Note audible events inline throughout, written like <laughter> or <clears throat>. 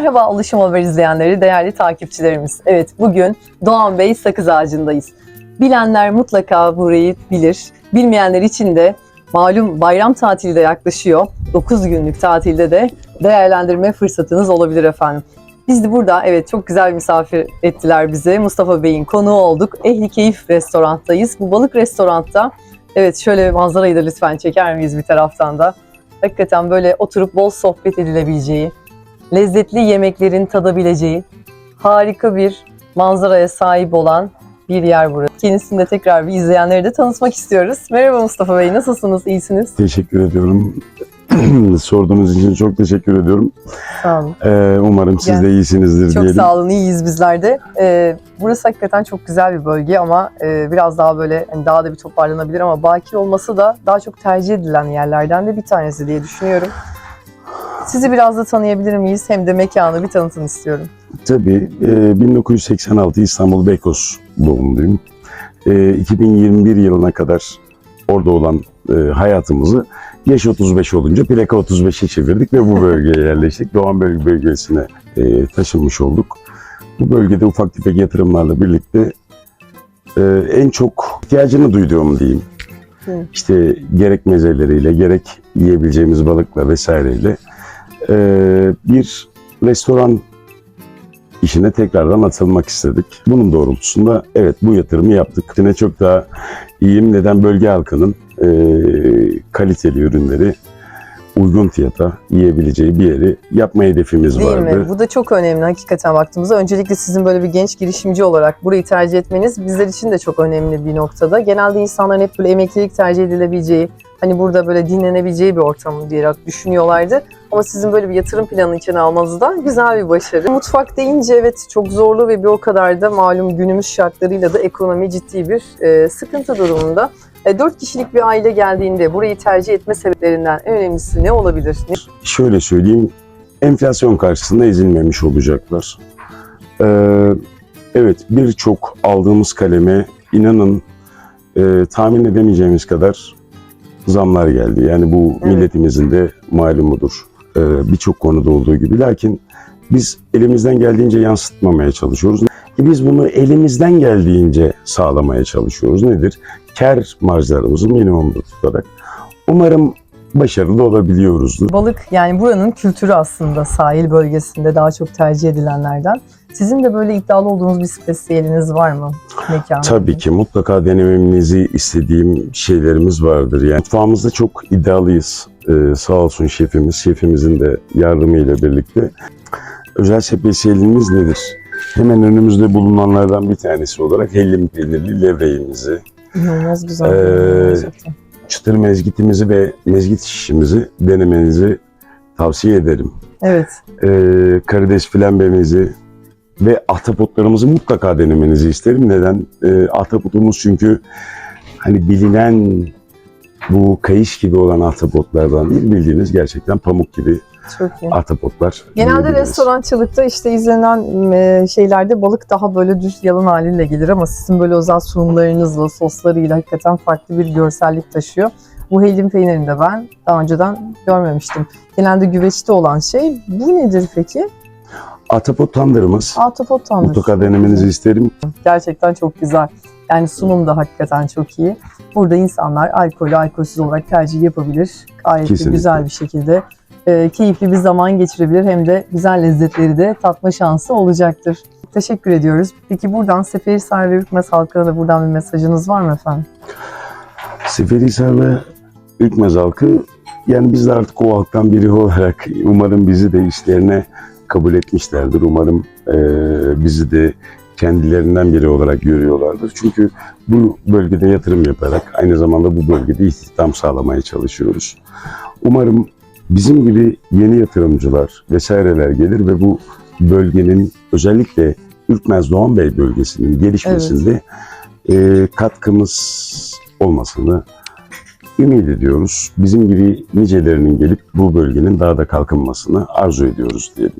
Merhaba Oluşum Haber izleyenleri, değerli takipçilerimiz. Evet, bugün Doğan Bey Sakız Ağacı'ndayız. Bilenler mutlaka burayı bilir. Bilmeyenler için de malum bayram tatili de yaklaşıyor. 9 günlük tatilde de değerlendirme fırsatınız olabilir efendim. Biz de burada evet çok güzel misafir ettiler bize. Mustafa Bey'in konuğu olduk. Ehli Keyif restoranttayız. Bu balık restoranda evet şöyle manzarayı da lütfen çeker miyiz bir taraftan da? Hakikaten böyle oturup bol sohbet edilebileceği, lezzetli yemeklerin tadabileceği harika bir manzaraya sahip olan bir yer burası. Kendisini de tekrar bir izleyenleri de tanıtmak istiyoruz. Merhaba Mustafa Bey, nasılsınız? İyisiniz? Teşekkür ediyorum. <clears throat> Sorduğunuz için çok teşekkür ediyorum. Sağ olun. Ee, umarım siz Yani de iyisinizdir Çok diyelim. sağ olun, iyiyiz bizler de. Ee, burası hakikaten çok güzel bir bölge ama e, biraz daha böyle hani daha da bir toparlanabilir ama bakir olması da daha çok tercih edilen yerlerden de bir tanesi diye düşünüyorum. Sizi biraz da tanıyabilir miyiz? Hem de mekanı bir tanıtın istiyorum. Tabii e, 1986 İstanbul Beykoz doğumluyum. E, 2021 yılına kadar orada olan e, hayatımızı yaş 35 olunca plaka 35'e çevirdik ve bu <laughs> bölgeye yerleştik. Doğan Bölge bölgesine e, taşınmış olduk. Bu bölgede ufak tefek yatırımlarla birlikte e, en çok ihtiyacını duyduğum diyeyim. Hı. İşte gerek mezeleriyle gerek yiyebileceğimiz balıkla vesaireyle e, bir restoran işine tekrardan atılmak istedik. Bunun doğrultusunda evet bu yatırımı yaptık. Yine çok daha iyiyim. Neden bölge halkının e, kaliteli ürünleri uygun fiyata yiyebileceği bir yeri yapma hedefimiz Değil vardı. mi? Bu da çok önemli hakikaten baktığımızda. Öncelikle sizin böyle bir genç girişimci olarak burayı tercih etmeniz bizler için de çok önemli bir noktada. Genelde insanların hep böyle emeklilik tercih edilebileceği, hani burada böyle dinlenebileceği bir ortam diye düşünüyorlardı. Ama sizin böyle bir yatırım planı içine almanız da güzel bir başarı. Mutfak deyince evet çok zorlu ve bir o kadar da malum günümüz şartlarıyla da ekonomi ciddi bir e, sıkıntı durumunda. E, 4 kişilik bir aile geldiğinde burayı tercih etme sebeplerinden en önemlisi ne olabilir? Şöyle söyleyeyim, enflasyon karşısında ezilmemiş olacaklar. Ee, evet, birçok aldığımız kaleme inanın e, tahmin edemeyeceğimiz kadar zamlar geldi. Yani bu Evet. milletimizin de malumudur. Ee, birçok konuda olduğu gibi. Lakin biz elimizden geldiğince yansıtmamaya çalışıyoruz. E biz bunu elimizden geldiğince sağlamaya çalışıyoruz. Nedir? Kar marjlarımızı minimumda tutarak. Umarım başarılı olabiliyoruzdur. Balık yani buranın kültürü aslında sahil bölgesinde daha çok tercih edilenlerden. Sizin de böyle iddialı olduğunuz bir spesiyeliniz var mı mekanı? Tabii ki mutlaka denememizi istediğim şeylerimiz vardır. Yani mutfağımızda çok iddialıyız. Ee, sağ olsun şefimiz, şefimizin de yardımıyla birlikte. Özel spesiyelimiz nedir? Hemen önümüzde bulunanlardan bir tanesi olarak hellim peynirli levreğimizi, İnanılmaz güzel. Ee, çıtır mezgitimizi ve mezgit şişimizi denemenizi tavsiye ederim. Evet. Ee, karides flambemizi ve ahtapotlarımızı mutlaka denemenizi isterim. Neden? Ee, ahtapotumuz çünkü hani bilinen bu kayış gibi olan ahtapotlardan değil, bildiğiniz gerçekten pamuk gibi Çok iyi. ahtapotlar. Genelde diyebiliriz. restorançılıkta işte izlenen e, şeylerde balık daha böyle düz yalın haliyle gelir ama sizin böyle özel sunumlarınızla, soslarıyla hakikaten farklı bir görsellik taşıyor. Bu hellim peynirini de ben daha önceden görmemiştim. Genelde güveçte olan şey. Bu nedir peki? Ahtapot tandırımız. Ahtapot tandır. Mutlaka denemenizi isterim. Gerçekten çok güzel. Yani sunum da hakikaten çok iyi. Burada insanlar alkollü, alkolsüz olarak tercih yapabilir. Gayet Kesinlikle. güzel bir şekilde e, keyifli bir zaman geçirebilir. Hem de güzel lezzetleri de tatma şansı olacaktır. Teşekkür ediyoruz. Peki buradan Seferihisar ve Ürkmez halkına da buradan bir mesajınız var mı efendim? Seferihisar ve Ürkmez halkı yani biz de artık o halktan biri olarak umarım bizi de işlerine kabul etmişlerdir. Umarım eee, bizi de kendilerinden biri olarak görüyorlardır. Çünkü bu bölgede yatırım yaparak aynı zamanda bu bölgede istihdam sağlamaya çalışıyoruz. Umarım bizim gibi yeni yatırımcılar vesaireler gelir ve bu bölgenin özellikle Ürkmez Doğan Bey bölgesinin gelişmesinde eee, katkımız olmasını ümit ediyoruz. Bizim gibi nicelerinin gelip bu bölgenin daha da kalkınmasını arzu ediyoruz diyelim.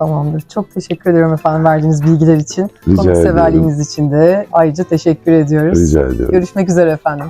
Tamamdır. Çok teşekkür ediyorum efendim verdiğiniz bilgiler için. Rica. Konukseverliğiniz için de ayrıca teşekkür ediyoruz. Rica ediyorum. Görüşmek üzere efendim.